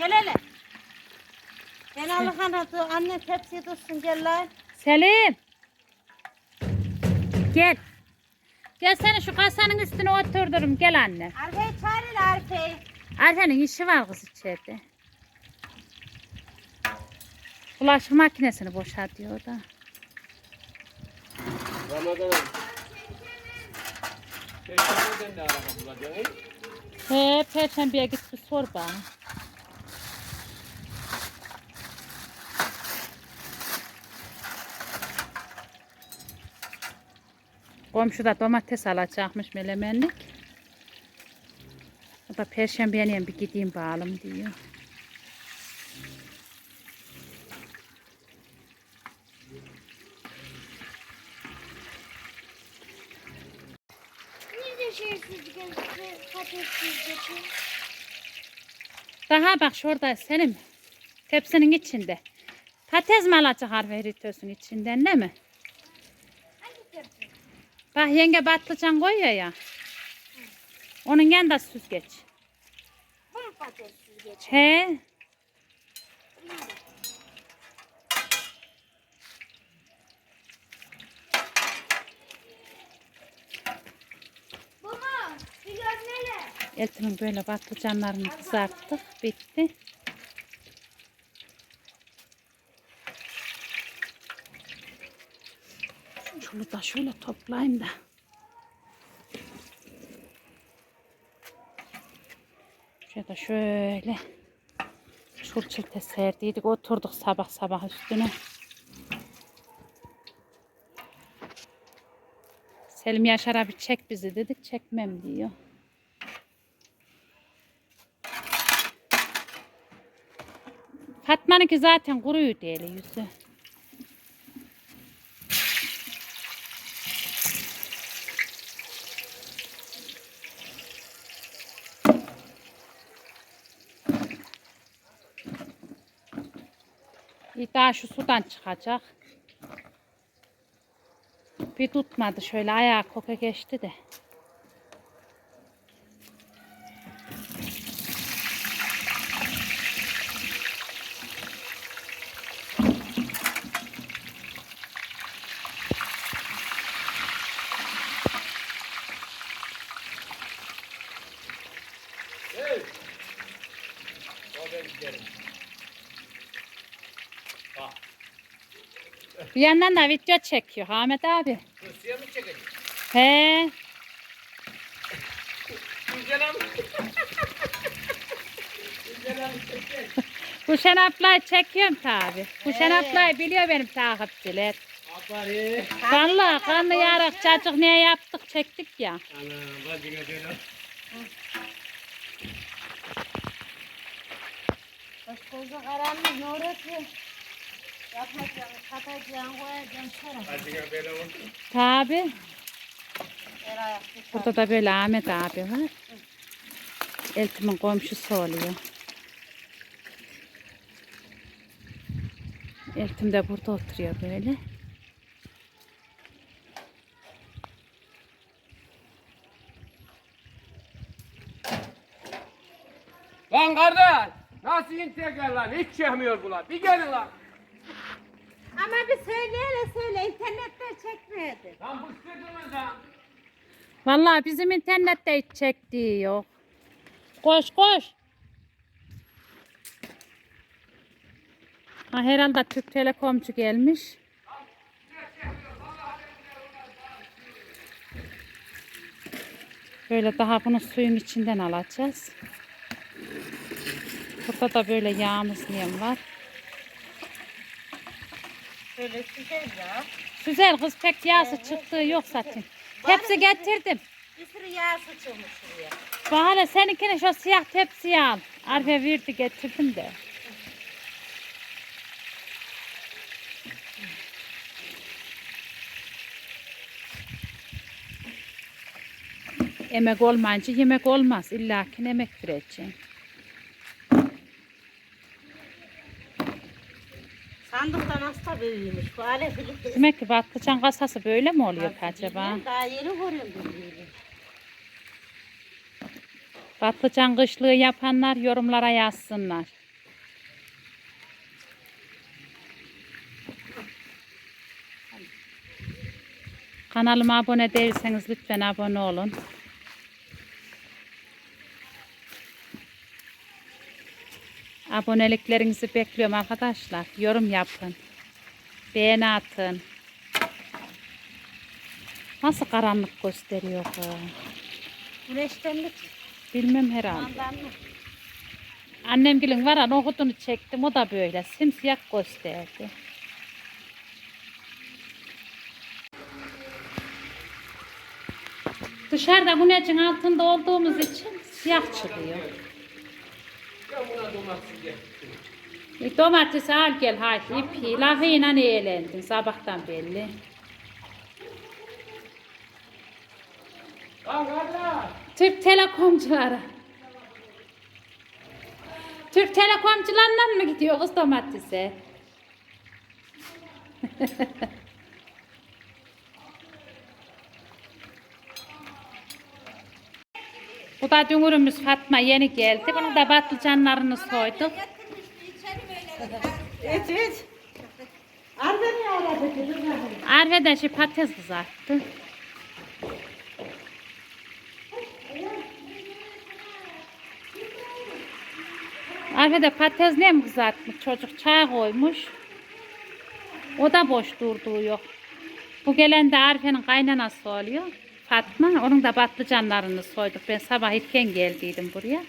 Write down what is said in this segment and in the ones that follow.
Gel hele. Ben Allah'ın adı anne tepsiye dursun gel lan. Selim. Gel. Gel seni şu kasanın üstüne oturdurum. Gel anne. Arife'yi çağır hele Arife'yi. Arife'nin işi var kız içeride. Bulaşık makinesini boşaltıyor da. Ramazan'ım. Perşembeden de araba bulacaksın. He, perşembeye git bir sor bana. Komşu da domates alacakmış melemenlik. O da perşembeye bir gideyim bağalım diyor. Daha bak şurada senin tepsinin içinde. Patates mi alacak harferitösün içinden değil mi? Bak yenge patlıcan koyuyor ya. Onun yanında süzgeç. Bu mu patatesiz geçiyor? He. Bu mu? Bir görmeli. Eltimin böyle patlıcanlarını kızarttık. Bitti. Şunu da şöyle toplayayım da. Şöyle şöyle. Çul çilte serdiydik. Oturduk sabah sabah üstüne. Selim Yaşar abi çek bizi dedik. Çekmem diyor. Fatma'nınki zaten kuruydu eli yüzü. Bir şu sudan çıkacak. Bir tutmadı şöyle ayağı koka geçti de. Bir yandan da video çekiyor Ahmet abi. Hırsıya mı çekecek? He. Güzel abi. Güzel abi çekecek. Kuşen ablayı çekiyorum tabi. Kuşen ablayı biliyor benim takipçiler. Aferin. Vallahi kanlı yarak çocuk niye yaptık çektik ya. Ana bacına böyle. Başkozu karanlık ne uğraşıyor? Yapacağım, katacağım, koyacağım böyle oldu. Tabi. Burada da böyle Ahmet abi var. Eltimin komşusu oluyor. Eltim de burada oturuyor böyle. Lan kardeş! Nasıl integral lan? Hiç çekmiyor bunlar. Bir gelin lan. Ama bir söyle hele söyle internette çekmedi. Lan bu sıkıntımız lan. Vallahi bizim internette hiç çektiği yok. Koş koş. Ha, herhalde Türk Telekomcu gelmiş. Böyle daha bunu suyun içinden alacağız. Burada da böyle yağımız nem var. Şöyle güzel ya. Güzel kız pek yağsı çıktığı yok zaten. Hepsi getirdim. Bir sürü yağ sıçılmış şuraya. Bak hele seninkine şu siyah tepsiyi al. Arfe verdi getirdim de. Emek olmayınca yemek olmaz. İlla ki emek vereceksin. hasta büyümüş. Demek ki patlıcan kasası böyle mi oluyor Artık acaba? Bilmiyorum, daha yeni görüyorum böyle. Kışlığı yapanlar yorumlara yazsınlar. Kanalıma abone değilseniz lütfen abone olun. Aboneliklerinizi bekliyorum arkadaşlar. Yorum yapın. Beğeni atın. Nasıl karanlık gösteriyor bu? Güneşten mi? Bilmem herhalde. Annem gelin var ya nohutunu çektim o da böyle simsiyah gösterdi. Dışarıda güneşin altında olduğumuz için siyah çıkıyor. Ya buna domates domatesi al gel hadi ipi. Lafıyla eğlendin sabahtan belli. Türk telekomcuları. Türk telekomcularla mı gidiyor kız domatese? Bu da dünürümüz Fatma yeni geldi. Bunu da patlıcanlarını soyduk. Evet evet. Arda niye aradı. Arve de şey patates kızarttı. Arve de patates ne mi kızartmış? Çocuk çay koymuş. O da boş durduğu yok. Bu gelen de Arife'nin kaynanası oluyor. Fatma. Onun da patlıcanlarını soyduk. Ben sabah erken geldiydim buraya.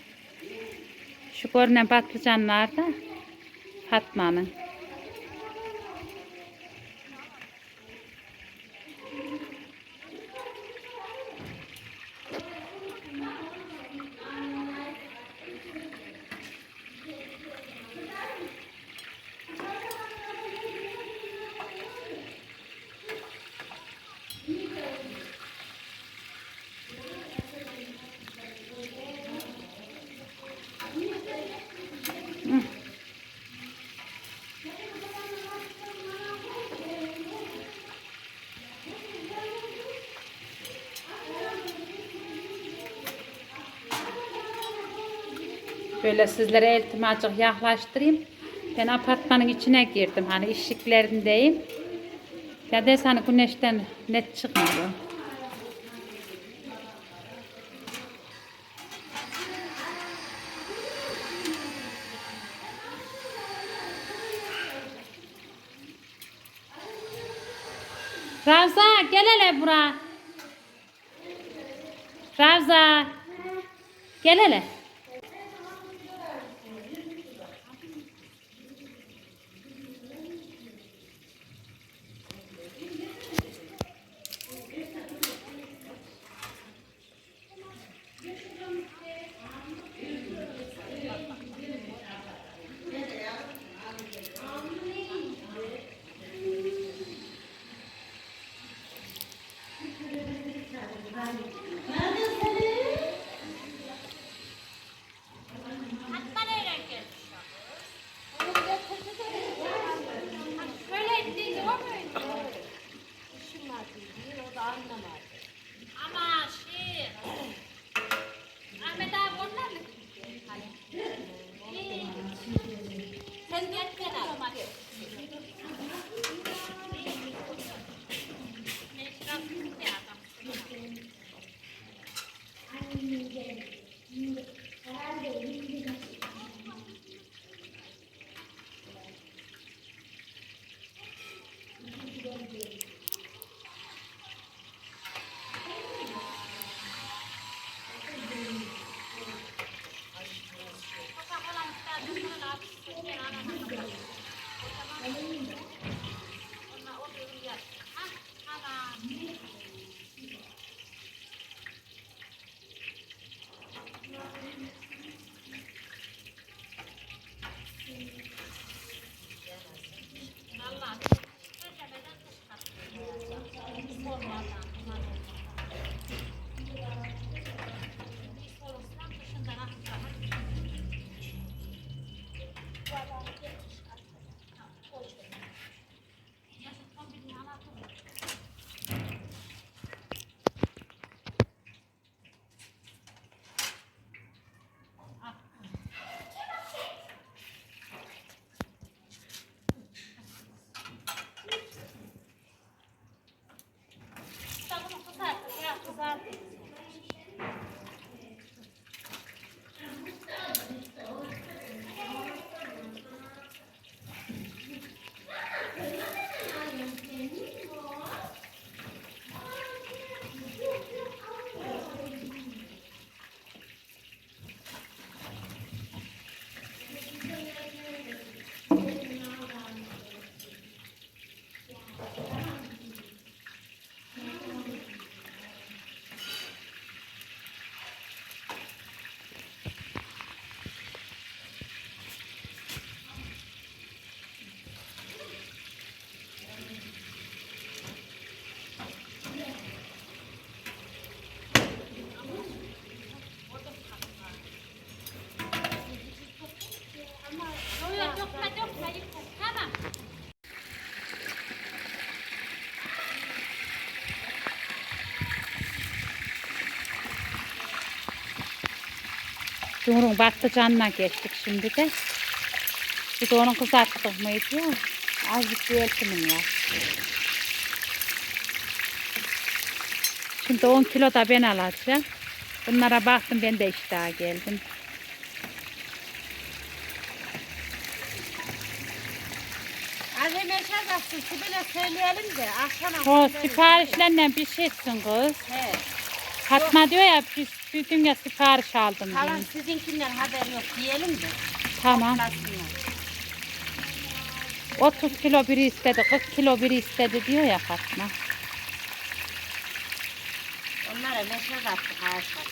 Şu görünen patlıcanlar da Fatma'nın. Böyle sizlere eltimacık yaklaştırayım. Ben apartmanın içine girdim. Hani işliklerindeyim. Ya des hani güneşten net çıkmıyor. Ravza gel hele bura. Ravza. Gel hele. まで。Cumhur'un patlıcanına geçtik şimdi de. Bir de onun kızarttık mıydı ya. Azıcık bir eltimin var. Şimdi 10 kilo da ben alacağım. Bunlara baktım ben de iştaha geldim. Anne meşaz atsın. Sibel'e söyleyelim de akşama. O siparişlerle bir şey etsin kız. He. Fatma diyor ya biz bir dünya sipariş aldım. Tamam sizinkinden haber yok diyelim de. Tamam. Nasılsınlar? 30 kilo biri istedi, 40 kilo biri istedi diyor ya Fatma. Onlara meşaz attık ağaçlar.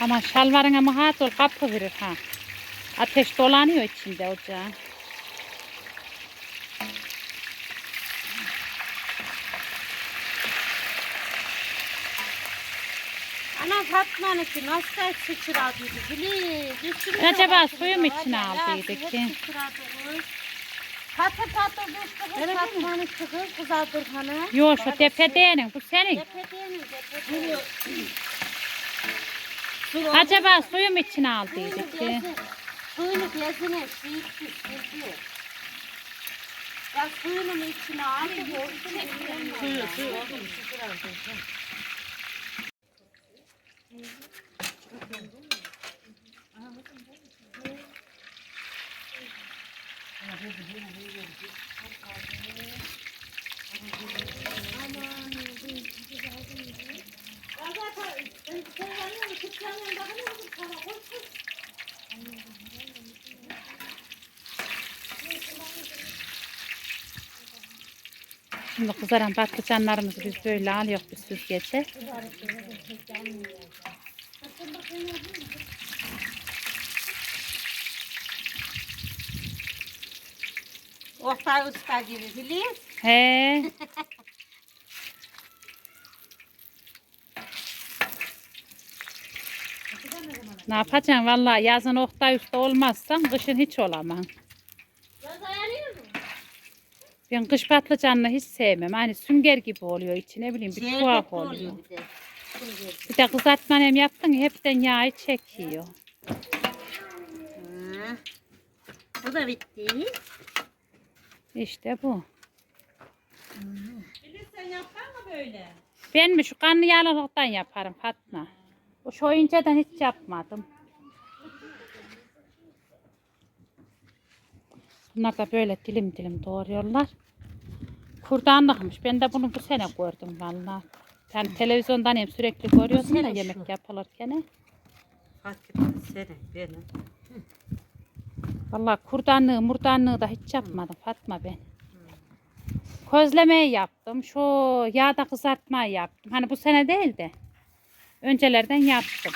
Ama şalvarına mıhat ol kapı verir ha. Ateş dolanıyor içinde ocağın. Fatma'nın ki nasıl sıçradıydı. Düşürüyor Acaba suyu mu içine ya, aldıydı ya, ki? Patı patı düştü kız Fatma'nın çıkı kızardırhanı. Yo şu tepedenin bu senin. Tepedenin tepedenin. Acaba suyu mu içine aldıydı ki? Suyunu bezine sildi sildi. Ya suyunu içine aldı? Suyu suyu oğlum Şimdi kızaran patlıcanlarımızı biz böyle alıyoruz bir süzgece. Oktay Usta gibi biliyor. He. ne yapacaksın vallahi yazın Oktay Usta olmazsan kışın hiç olamam. Ben kış patlıcanını hiç sevmem. Hani sünger gibi oluyor içi ne bileyim bir Şerbetli tuhaf oluyor. oluyor bir de. Bir de kızartma hem yaptın ya, hepten yağı çekiyor. Ha. Bu da bitti. İşte bu. Sen yapar mı böyle? Ben mi şu kanlı yağlılıktan yaparım Fatma. O şu önceden hiç yapmadım. Bunlar da böyle dilim dilim doğruyorlar. Kurdanlıkmış. Ben de bunu bu sene gördüm vallahi. Yani televizyondan hem sürekli görüyorsun da yemek yapılırken. Hakikaten sene benim. Vallahi kurdanlığı murdanlığı da hiç yapmadım Fatma ben. Közlemeyi yaptım. Şu yağda kızartmayı yaptım. Hani bu sene değil de. Öncelerden yaptım.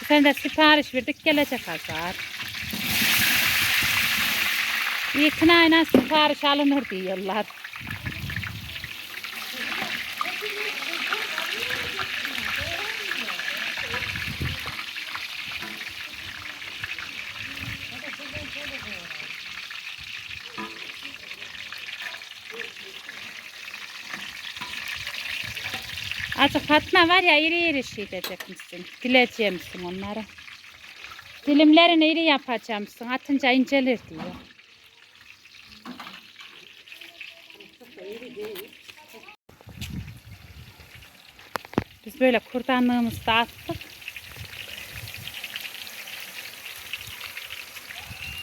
Bu sene de sipariş verdik gelecek azar. İtinayla sipariş alınır diyorlar. Azıcık Fatma var ya iri iri şey edecek misin? Dileyeceğim misin onları? Dilimlerini iri yapacaksın. Atınca incelir diyor. Biz böyle kurdanlığımızı da attık.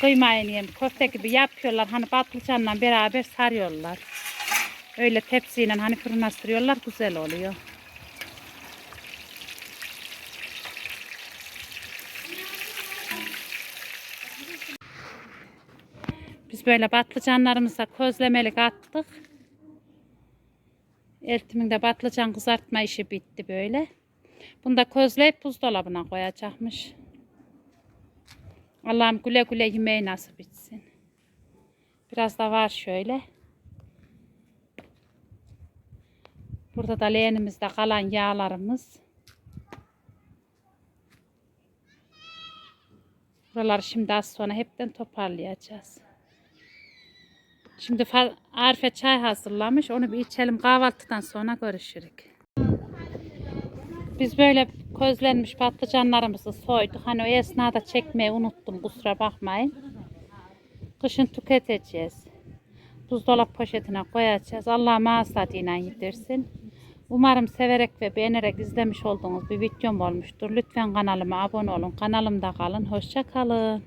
Kıymayı yem köfte gibi yapıyorlar. Hani patlıcanla beraber sarıyorlar. Öyle tepsiyle hani fırına sürüyorlar. Güzel oluyor. Biz böyle patlıcanlarımıza közlemelik attık. Eltimin patlıcan kızartma işi bitti böyle. Bunu da közleyip buzdolabına koyacakmış. Allah'ım güle güle yemeği nasip etsin. Biraz da var şöyle. Burada da leğenimizde kalan yağlarımız. Buraları şimdi az sonra hepten toparlayacağız. Şimdi Arife çay hazırlamış. Onu bir içelim kahvaltıdan sonra görüşürük. Biz böyle közlenmiş patlıcanlarımızı soyduk. Hani o esnada çekmeyi unuttum kusura bakmayın. Kışın tüketeceğiz. Buzdolap poşetine koyacağız. Allah mağaz tadıyla yedirsin. Umarım severek ve beğenerek izlemiş olduğunuz bir videom olmuştur. Lütfen kanalıma abone olun. Kanalımda kalın. Hoşça kalın.